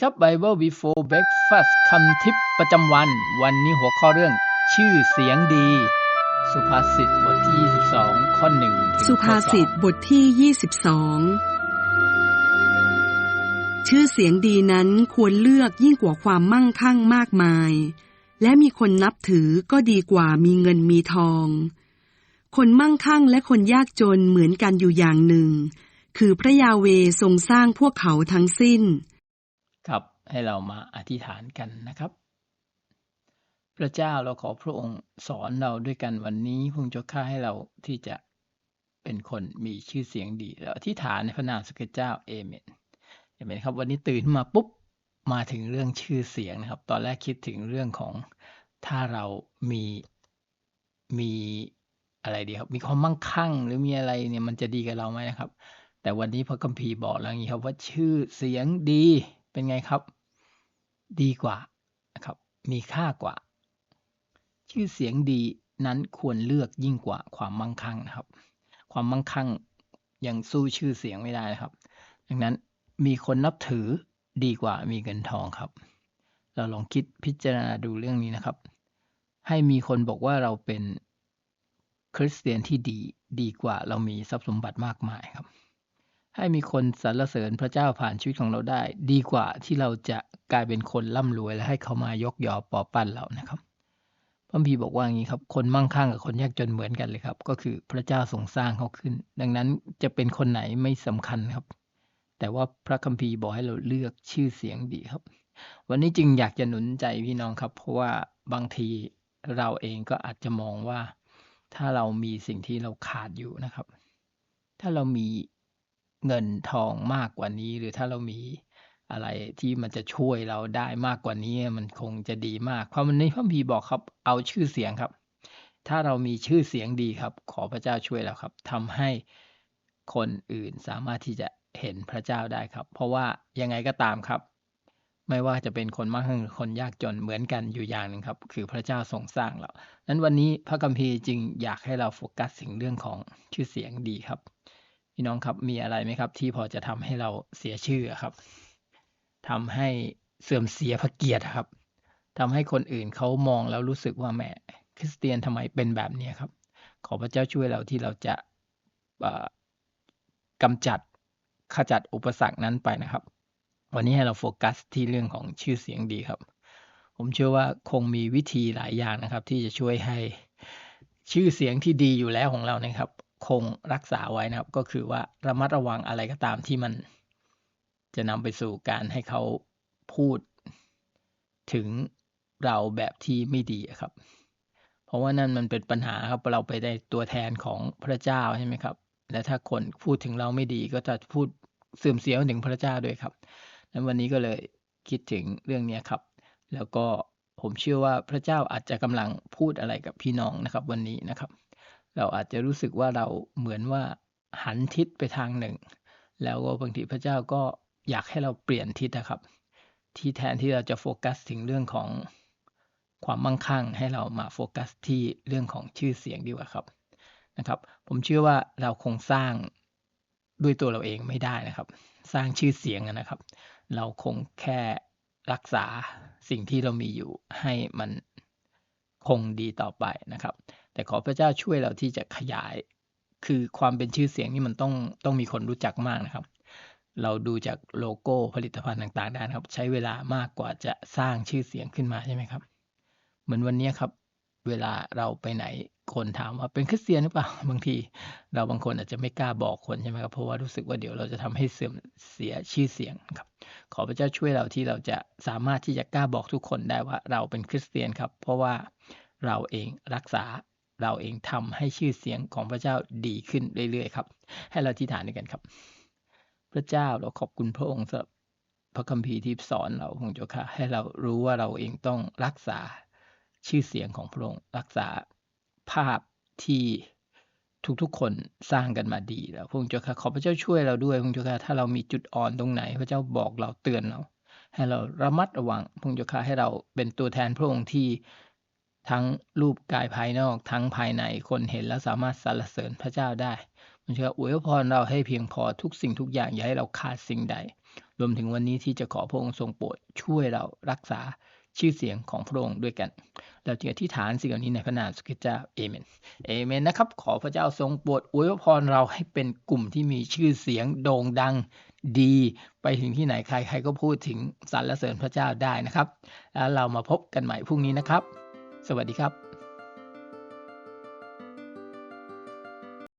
ครับ Bible Before Breakfast คำทิปประจำวัน วันนี้หัวข้อเรื่อง ชื่อเสียงดี สุภาษิตบทที่ 22 ข้อ1ถึงสุภาษิตบทที่ 22 ชื่อเสียงดีนั้นควรเลือกยิ่งกว่าความมั่งคั่งมากมาย และมีคนนับถือก็ดีกว่ามีเงินมีทอง คนมั่งคั่งและคนยากจนเหมือนกันอยู่อย่างหนึ่ง คือพระยาเวทรงสร้างพวกเขาทั้งสิ้น ให้เรามาอธิษฐานกันนะครับ พระเจ้าเราขอพระองค์สอนเราด้วยกันวันนี้พระองค์จะค่าให้เราที่จะเป็นคนมีชื่อเสียงดีเราอธิษฐานในพระนามสกเจ้าเอเมนเห็นไหมครับ วันนี้ตื่นมาปุ๊บมาถึงเรื่องชื่อเสียงนะครับ ตอนแรกคิดถึงเรื่องของถ้าเรามีมีอะไรดีครับ มีความมั่งคั่งหรือมีอะไรเนี่ยมันจะดีกับเราไหมนะครับ แต่วันนี้พระคัมภีร์บอกแล้วอย่างนี้ครับว่าชื่อเสียงดีเป็นไงครับ ดีกว่านะครับมีค่ากว่า ชื่อเสียงดีนั้นควรเลือกยิ่งกว่าความมั่งคั่งนะครับ ความมั่งคั่งยังสู้ชื่อเสียงไม่ได้นะครับ ดังนั้นมีคนนับถือดีกว่ามีเงินทองครับ เราลองคิดพิจารณาดูเรื่องนี้นะครับ ให้มีคนบอกว่าเราเป็นคริสเตียนที่ดีดีกว่าเรามีทรัพย์สมบัติมากมายครับ ให้มีคนสรรเสริญพระเจ้าผ่านชีวิตของเราได้ ดีกว่าที่เราจะ กลายเป็นคนร่ำรวยและให้เขามายกยอปอปั้นเรานะครับพระคัมภีบอกว่าอย่างนี้ครับ คนมั่งคั่งกับคนยากจนเหมือนกันเลยครับ ก็คือพระเจ้าทรงสร้างเขาขึ้น ดังนั้นจะเป็นคนไหนไม่สำคัญครับ แต่ว่าพระคัมภีร์บอกให้เราเลือกชื่อเสียงดีครับ วันนี้จึงอยากจะหนุนใจพี่น้องครับ เพราะว่าบางทีเราเองก็อาจจะมองว่า ถ้าเรามีสิ่งที่เราขาดอยู่นะครับ ถ้าเรามีเงินทองมากกว่านี้ หรือถ้าเรามี อะไรที่มันจะช่วยเราได้มากกว่านี้มันคงจะดีมาก เพราะมันในพระคัมภีร์บอกครับ เอาชื่อเสียงครับ ถ้าเรามีชื่อเสียงดีครับ ขอพระเจ้าช่วยเราครับทำให้คนอื่นสามารถที่จะเห็นพระเจ้าได้ครับ เพราะว่ายังไงก็ตามครับ ไม่ว่าจะเป็นคนมั่งคั่งหรือคนยากจนเหมือนกันอยู่อย่างหนึ่งครับ คือพระเจ้าทรงสร้างเรานั้นวันนี้พระคัมภีร์จึงอยากให้เราโฟกัสถึงเรื่องของชื่อเสียงดีครับพี่น้องครับมีอะไรไหมครับ ที่พอจะทำให้เราเสียชื่อครับ ทำให้เสื่อมเสียพระเกียรติครับทำให้คนอื่นเขามองแล้วรู้สึกว่าแหมคริสเตียนทำไมเป็นแบบนี้ครับ ขอพระเจ้าช่วยเราที่เราจะกำจัดขจัดอุปสรรคนั้นไปนะครับ วันนี้ให้เราโฟกัสที่เรื่องของชื่อเสียงดีครับ ผมเชื่อว่าคงมีวิธีหลายอย่างนะครับ ที่จะช่วยให้ชื่อเสียงที่ดีอยู่แล้วของเรานะครับ คงรักษาไว้นะครับ ก็คือว่าระมัดระวังอะไรก็ตามที่มัน จะนำไปสู่การให้เขาพูดถึงเราแบบที่ไม่ดีครับ เพราะว่านั่นมันเป็นปัญหาครับเราไปได้ตัวแทนของพระเจ้าใช่ไหมครับ และถ้าคนพูดถึงเราไม่ดีก็จะพูดเสื่อมเสียถึงพระเจ้าด้วยครับนั้นวันนี้ก็เลยคิดถึงเรื่องนี้ครับ แล้วก็ผมเชื่อว่าพระเจ้าอาจจะกำลังพูดอะไรกับพี่น้องนะครับ วันนี้นะครับ เราอาจจะรู้สึกว่าเราเหมือนว่าหันทิศไปทางหนึ่ง แล้วก็บางทีพระเจ้าก็ อยากให้เราเปลี่ยนทิศนะครับ ที่แทนที่เราจะโฟกัสถึงเรื่องของความมั่งคั่ง ให้เรามาโฟกัสที่เรื่องของชื่อเสียงดีกว่าครับนะครับ ผมเชื่อว่าเราคงสร้างด้วยตัวเราเองไม่ได้นะครับ สร้างชื่อเสียงนะครับ เราคงแค่รักษาสิ่งที่เรามีอยู่ให้มันคงดีต่อไปนะครับ แต่ขอพระเจ้าช่วยเราที่จะขยาย คือความเป็นชื่อเสียงนี่มันต้องต้องมีคนรู้จักมากนะครับ เราดูจากโลโก้ผลิตภัณฑ์ต่างๆได้นะครับ ใช้เวลามากกว่าจะสร้างชื่อเสียงขึ้นมาใช่ไหมครับ เหมือนวันนี้ครับ เวลาเราไปไหนคนถามว่าเป็นคริสเตียนหรือเปล่าบางที เราบางคนอาจจะไม่กล้าบอกคนใช่ไหมครับเพราะว่ารู้สึกว่าเดี๋ยวเราจะทำให้เสื่อมเสียชื่อเสียงครับ ขอพระเจ้าช่วยเราที่เราจะสามารถที่จะกล้าบอกทุกคนได้ว่าเราเป็นคริสเตียนครับ เพราะว่าเราเองรักษาเราเองทำให้ชื่อเสียงของพระเจ้าดีขึ้นเรื่อยๆครับ ให้เราที่ฐานด้วยกันครับ ระเจ้าเราขอบคุณพระองค์สำหรับพระคัมภีร์ที่สอนเราพระองเจ้าค่ะ ให้เรารู้ว่าเราเองต้องรักษาชื่อเสียงของพระองค์ รักษาภาพที่ทุกๆคนสร้างกันมาดีแล้วพระองค์เจ้าค่ะขอพระเจ้าช่วยเราด้วยพระองค์เจ้าค่ะถ้าเรามีจุดอ่อนตรงไหน พระเจ้าบอกเราเตือนเรา ให้เราระมัดระวังพระองค์เจ้าค่ะให้เราเป็นตัวแทนพระองค์ที่ ทั้งรูปกายภายนอก ทั้งภายในคนเห็นแล้วสามารถสรรเสริญพระเจ้าได้พระองค์เจ้าอวยพรเราให้เพียงพอทุกสิ่งทุกอย่างอย่าให้เราขาดสิ่งใด รวมถึงวันนี้ที่จะขอพระองค์ทรงโปรดช่วยเรารักษาชื่อเสียงของพระองค์ด้วยกัน เราจึงอธิษฐานสิ่งเหล่านี้ในพระนามสุขิเจ้าเอเมน เอเมนนะครับ ขอพระเจ้าทรงโปรดอวยพรเราให้เป็นกลุ่มที่มีชื่อเสียงโด่งดังดี ไปถึงที่ไหนใครใครก็พูดถึงสรรเสริญพระเจ้าได้นะครับ แล้วเรามาพบกันใหม่พรุ่งนี้นะครับ สวัสดีครับ